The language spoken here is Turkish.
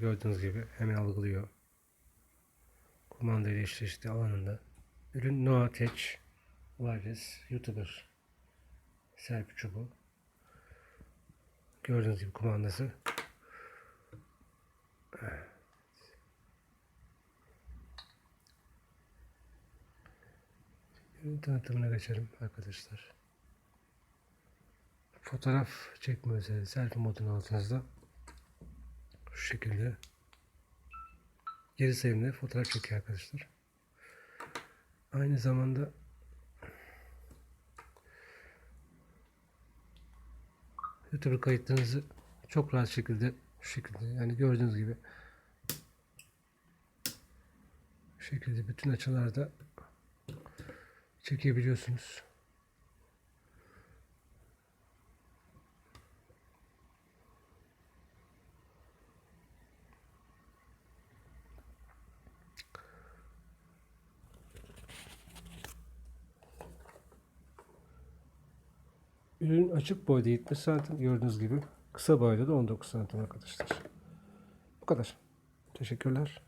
Gördüğünüz gibi hemen algılıyor. Kumanda ile eşleşti alanında. Ürün Noah Tech Wireless YouTuber selfie çubuğu. Gördüğünüz gibi kumandası. Evet. Ürün tanıtımına geçelim arkadaşlar. Fotoğraf özelliği selfie modunun altınızda şu şekilde geri sayımda fotoğraf çekiyor arkadaşlar. Aynı zamanda YouTube kayıtlarınızı çok rahat şekilde şu şekilde yani gördüğünüz gibi şu şekilde bütün açılarda çekebiliyorsunuz. Ürün açık boyda 70 santim gördüğünüz gibi. Kısa boyda da 19 santim arkadaşlar. Bu kadar. Teşekkürler.